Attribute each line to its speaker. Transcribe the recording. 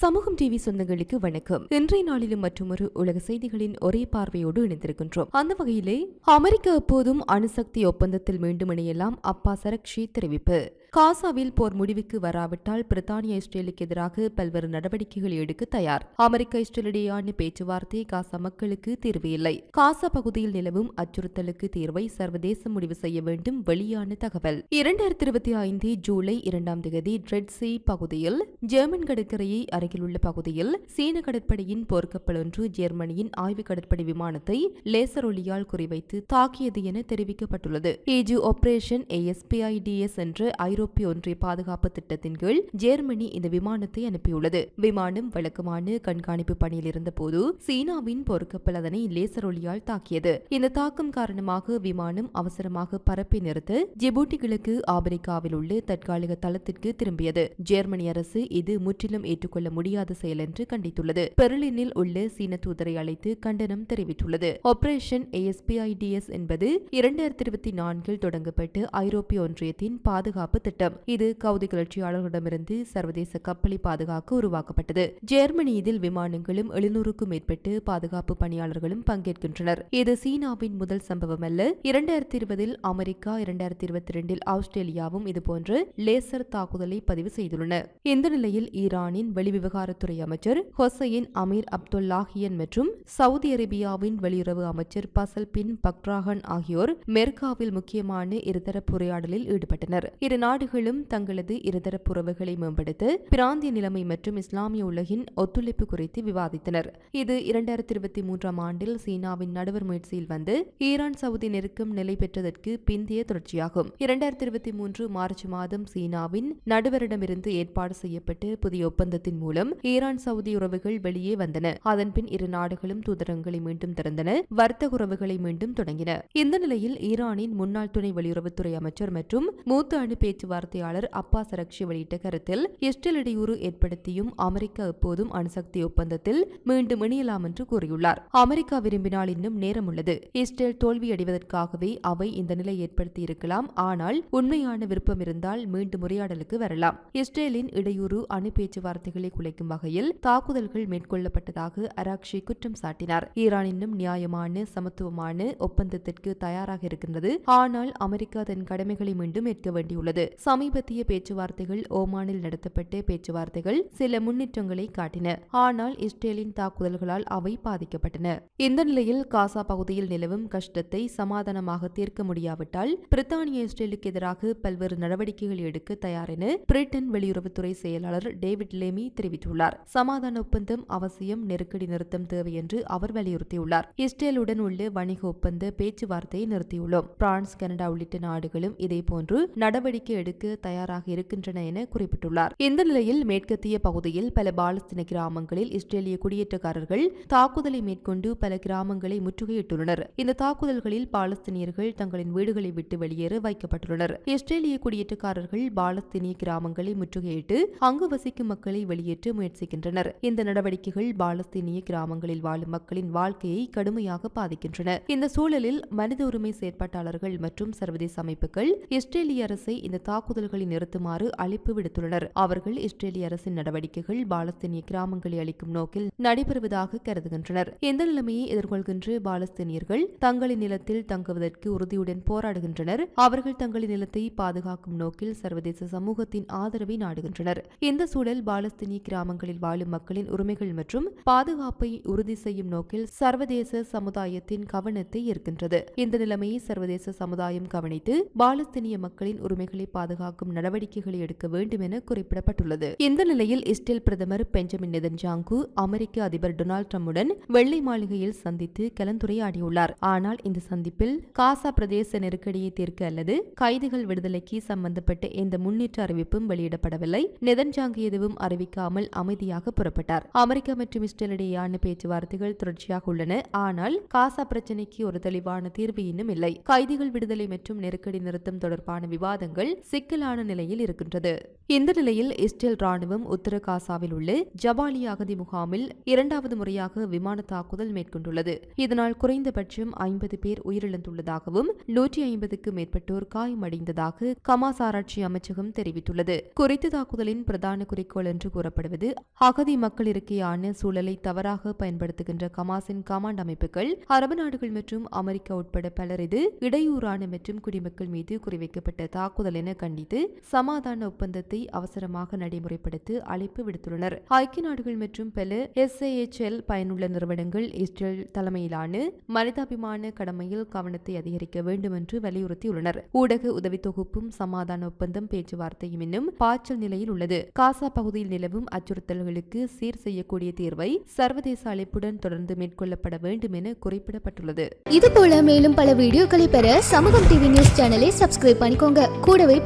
Speaker 1: சமூகம் டிவி சொந்தங்களுக்கு வணக்கம். இன்றைய நாளிலும் மற்றொரு உலக செய்திகளின் ஒரே பார்வையோடு இணைந்திருக்கின்றோம். அந்த வகையிலே அமெரிக்கா எப்போதும் அணுசக்தி ஒப்பந்தத்தில் மீண்டும் இணையலாம் அப்பா சரக்ஷி தெரிவிப்பு. காசாவில் போர் முடிவுக்கு வராவிட்டால் பிரித்தானிய இஸ்ரேலுக்கு எதிராக பல்வேறு நடவடிக்கைகள் எடுக்க தயார். அமெரிக்க இஸ்ரேலிடையான பேச்சுவார்த்தை காசா மக்களுக்கு தீர்வு இல்லை. காசா பகுதியில் நிலவும் அச்சுறுத்தலுக்கு தீர்வை சர்வதேசம் முடிவு செய்ய வேண்டும் வெளியான தகவல். இரண்டாயிரத்தி இருபத்தி ஐந்து ஜூலை இரண்டாம் தேதி ரெட் சி பகுதியில் ஜெர்மன் கடற்கரையை அருகிலுள்ள பகுதியில் சீன கடற்படையின் போர்க்கப்பல் ஒன்று ஜெர்மனியின் ஆய்வு கடற்படை விமானத்தை லேசர் ஒளியால் குறிவைத்து தாக்கியது என தெரிவிக்கப்பட்டுள்ளது. ஏஜு ஆபரேஷன் ஏஎஸ்பிஐடிஎஸ் என்ற ஐரோப்பிய ஒன்றிய பாதுகாப்பு திட்டத்தின் கீழ் ஜெர்மனி இந்த விமானத்தை அனுப்பியுள்ளது. விமானம் வழக்கமான கண்காணிப்பு பணியில் இருந்தபோது சீனாவின் போர்க்கப்பல் அதனை லேசர் ஒளியால் தாக்கியது. இந்த தாக்கம் காரணமாக விமானம் அவசரமாக பரப்பி நிறுத்த ஜிபூட்டி கிழக்கு ஆப்பிரிக்காவில் உள்ள தற்காலிக தளத்திற்கு திரும்பியது. ஜெர்மனி அரசு இது முற்றிலும் ஏற்றுக்கொள்ள முடியாத செயல் என்று கண்டித்துள்ளது. பெர்லினில் உள்ள சீன தூதரை அழைத்து கண்டனம் தெரிவித்துள்ளது. ஆபரேஷன் ஏஎஸ்பிஐடிஎஸ் என்பது இரண்டாயிரத்தி இருபத்தி நான்கில் தொடங்கப்பட்டு ஐரோப்பிய ஒன்றியத்தின் பாதுகாப்பு திட்டம். இது கவுதி கிளர்ச்சியாளர்களிடமிருந்து சர்வதேச கப்பலை பாதுகாக்க உருவாக்கப்பட்டது. ஜெர்மனி இதில் விமானங்களும் எழுநூறுக்கும் மேற்பட்டு பாதுகாப்பு பணியாளர்களும் பங்கேற்கின்றனர். இது சீனாவின் முதல் சம்பவம் அல்ல. இரண்டாயிரத்தி இருபதில் அமெரிக்கா இரண்டாயிரத்தி இருபத்தி இரண்டில் ஆஸ்திரேலியாவும் இதுபோன்று லேசர் தாக்குதலை பதிவு செய்துள்ளன. இந்த நிலையில் ஈரானின் வெளிவிவகாரத்துறை அமைச்சர் ஹொசைன் அமீர் அப்துல்லாஹியன் மற்றும் சவுதி அரேபியாவின் வெளியுறவு அமைச்சர் பசல் பின் பக்ராகன் ஆகியோர் மெர்காவில் முக்கியமான இருதரப்பு உரையாடலில் ஈடுபட்டனர். இரு நாடுகளும் தங்களது இருதரப்பு உறவுகளை மேம்படுத்த பிராந்திய நிலைமை மற்றும் இஸ்லாமிய உலகின் ஒத்துழைப்பு குறித்து விவாதித்தனர். இது இரண்டாயிரத்தி இருபத்தி மூன்றாம் ஆண்டில் சீனாவின் நடுவர் முயற்சியில் வந்து ஈரான் சவுதி நெருக்கம் நிலை பெற்றதற்கு பிந்தைய தொடர்ச்சியாகும். இரண்டாயிரத்தி இருபத்தி மூன்று மார்ச் மாதம் சீனாவின் நடுவரிடமிருந்து ஏற்பாடு செய்யப்பட்டு புதிய ஒப்பந்தத்தின் மூலம் ஈரான் சவுதி உறவுகள் வெளியே வந்தன. அதன்பின் இரு நாடுகளும் தூதரங்களை மீண்டும் திறந்தன. வர்த்தக உறவுகளை மீண்டும் தொடங்கின. இந்த நிலையில் ஈரானின் முன்னாள் துணை வெளியுறவுத்துறை அமைச்சர் மற்றும் மூத்த அணு பேச்சு பேச்சுவார்த்தையாளர் அப்பா சரக்ஷி வெளியிட்ட கருத்தில் இஸ்ரேல் இடையூறு ஏற்படுத்தியும் அமெரிக்கா எப்போதும் அணுசக்தி ஒப்பந்தத்தில் மீண்டும் இணையலாம் என்று கூறியுள்ளார். அமெரிக்கா விரும்பினால் இன்னும் நேரம் உள்ளது இஸ்ரேல் தோல்வியடைவதற்காகவே அவை இந்த நிலை ஏற்படுத்தி இருக்கலாம். ஆனால் உண்மையான விருப்பம் இருந்தால் மீண்டும் உரையாடலுக்கு வரலாம். இஸ்ரேலின் இடையூறு அணு பேச்சுவார்த்தைகளை குலைக்கும் வகையில் தாக்குதல்கள் மேற்கொள்ளப்பட்டதாக அராக்ஷி குற்றம் சாட்டினார். ஈரான் இன்னும் நியாயமான சமத்துவமான ஒப்பந்தத்திற்கு தயாராக இருக்கின்றது. ஆனால் அமெரிக்கா தன் கடமைகளை மீண்டும் ஏற்க வேண்டியுள்ளது. சமீபத்திய பேச்சுவார்த்தைகள் ஓமானில் நடத்தப்பட்ட பேச்சுவார்த்தைகள் சில முன்னேற்றங்களை காட்டின. ஆனால் இஸ்ரேலின் தாக்குதல்களால் அவை பாதிக்கப்பட்டன. இந்த நிலையில் காசா பகுதியில் நிலவும் கஷ்டத்தை சமாதானமாக தீர்க்க முடியாவிட்டால் பிரித்தானிய இஸ்ரேலுக்கு எதிராக பல்வேறு நடவடிக்கைகள் எடுக்க தயார் என பிரிட்டன் வெளியுறவுத்துறை செயலாளர் டேவிட் லேமி தெரிவித்துள்ளார். சமாதான ஒப்பந்தம் அவசியம் நெருக்கடி நிறுத்தம் தேவை என்று அவர் வலியுறுத்தியுள்ளார். இஸ்ரேலுடன் உள்ள வணிக ஒப்பந்த பேச்சுவார்த்தையை நிறுத்தியுள்ளோம். பிரான்ஸ் கனடா உள்ளிட்ட நாடுகளும் இதேபோன்று நடவடிக்கை எடுக்க தயாராக இருக்கின்றன என குறிப்பிட்டுள்ளார். இந்த நிலையில் மேற்கத்திய பகுதியில் பல பாலஸ்தீன கிராமங்களில் இஸ்ரேலிய குடியேற்றக்காரர்கள் தாக்குதலை மேற்கொண்டு பல கிராமங்களை முற்றுகையிட்டுள்ளனர். இந்த தாக்குதல்களில் பாலஸ்தீனியர்கள் தங்களின் வீடுகளை விட்டு வெளியேற வைக்கப்பட்டுள்ளனர். இஸ்ரேலிய குடியேற்றக்காரர்கள் பாலஸ்தீனிய கிராமங்களை முற்றுகையிட்டு அங்கு வசிக்கும் மக்களை வெளியேற்ற முயற்சிக்கின்றனர். இந்த நடவடிக்கைகள் பாலஸ்தீனிய கிராமங்களில் வாழும் மக்களின் வாழ்க்கையை கடுமையாக பாதிக்கின்றன. இந்த சூழலில் மனித உரிமை செயற்பாட்டாளர்கள் மற்றும் சர்வதேச அமைப்புகள் இஸ்ரேலிய அரசை இந்த தாக்குதல்களை நிறுத்துமாறு அழைப்பு விடுத்துள்ளனர். அவர்கள் இஸ்ரேலிய அரசின் நடவடிக்கைகள் பாலஸ்தீனிய கிராமங்களை அளிக்கும் நோக்கில் நடைபெறுவதாக கருதுகின்றனர். இந்த நிலைமையை எதிர்கொள்கின்ற பாலஸ்தீனியர்கள் தங்களின் நிலத்தில் தங்குவதற்கு உறுதியுடன் போராடுகின்றனர். அவர்கள் தங்களின் நிலத்தை பாதுகாக்கும் நோக்கில் சர்வதேச சமூகத்தின் ஆதரவை நாடுகின்றனர். இந்த சூழல் பாலஸ்தீனிய கிராமங்களில் வாழும் மக்களின் உரிமைகள் மற்றும் பாதுகாப்பை உறுதி செய்யும் நோக்கில் சர்வதேச சமுதாயத்தின் கவனத்தை ஈர்க்கின்றது. இந்த நிலைமையை சர்வதேச சமுதாயம் கவனித்து பாலஸ்தீனிய மக்களின் உரிமைகளை பாதுகாக்க பாதுகாக்கும் நடவடிக்கைகளை எடுக்க வேண்டும் என குறிப்பிடப்பட்டுள்ளது. இந்த நிலையில் இஸ்ரேல் பிரதமர் பெஞ்சமின் நெதன்ஜாங்கு அமெரிக்க அதிபர் டொனால்ட் ட்ரம்புடன் வெள்ளை மாளிகையில் சந்தித்து கலந்துரையாடியுள்ளார். ஆனால் இந்த சந்திப்பில் காசா பிரதேச நெருக்கடியை தீர்க்க அல்லது கைதிகள் விடுதலைக்கு சம்பந்தப்பட்ட எந்த முன்னேற்ற அறிவிப்பும் வெளியிடப்படவில்லை. நெதன்ஜாங்கு எதுவும் அறிவிக்காமல் அமைதியாக புறப்பட்டார். அமெரிக்கா மற்றும் இஸ்ரேல் இடையேயான பேச்சுவார்த்தைகள் தொடர்ச்சியாக உள்ளன. ஆனால் காசா பிரச்சினைக்கு ஒரு தெளிவான தீர்வு இன்னும் இல்லை. கைதிகள் விடுதலை மற்றும் நெருக்கடி நிறுத்தம் தொடர்பான விவாதங்கள் சிக்கலான நிலையில் இருக்கின்றது. இந்த நிலையில் இஸ்ரேல் ராணுவம் உத்தர காசாவில் உள்ள ஜபாலி அகதி முகாமில் இரண்டாவது முறையாக விமான தாக்குதல் மேற்கொண்டுள்ளது. இதனால் குறைந்தபட்சம் ஐம்பது பேர் உயிரிழந்துள்ளதாகவும் நூற்றி ஐம்பதுக்கு மேற்பட்டோர் காயமடைந்ததாக கமாஸ் ஆராய்ச்சி அமைச்சகம் தெரிவித்துள்ளது. குறித்த தாக்குதலின் பிரதான குறிக்கோள் என்று கூறப்படுவது அகதி மக்கள் இருக்கையான சூழலை தவறாக பயன்படுத்துகின்ற கமாஸின் கமாண்ட் அமைப்புகள் அரபு நாடுகள் மற்றும் அமெரிக்கா உட்பட பலரது இடையூறான மற்றும் குடிமக்கள் மீது குறிவைக்கப்பட்ட தாக்குதல் என கண்டித்து சமாதான ஒப்பந்தத்தை அவசரமாக நடைமுறைப்படுத்த அழைப்பு விடுத்துள்ளனர். ஐக்கிய நாடுகள் மற்றும் பல எஸ்ஏஎச்எல் பயனுள்ள நிறுவனங்கள் இஸ்ரேல் தலைமையிலான மனிதாபிமான கடமையில் கவனத்தை அதிகரிக்க வேண்டும் என்று வலியுறுத்தியுள்ளனர். ஊடக உதவி தொகுப்பும் சமாதான ஒப்பந்தம் பேச்சுவார்த்தையும் இன்னும் பாய்ச்சல் நிலையில் உள்ளது. காசா பகுதியில் நிலவும் அச்சுறுத்தல்களுக்கு சீர் செய்யக்கூடிய தீர்வை சர்வதேச அழைப்புடன் தொடர்ந்து மேற்கொள்ளப்பட வேண்டும் என குறிப்பிடப்பட்டுள்ளது.
Speaker 2: இதுபோல மேலும் பல வீடியோக்களை பெற சமூகம் டிவி நியூஸ் சேனலை சப்ஸ்கிரைப் பண்ணிக்கோங்க. கூடவே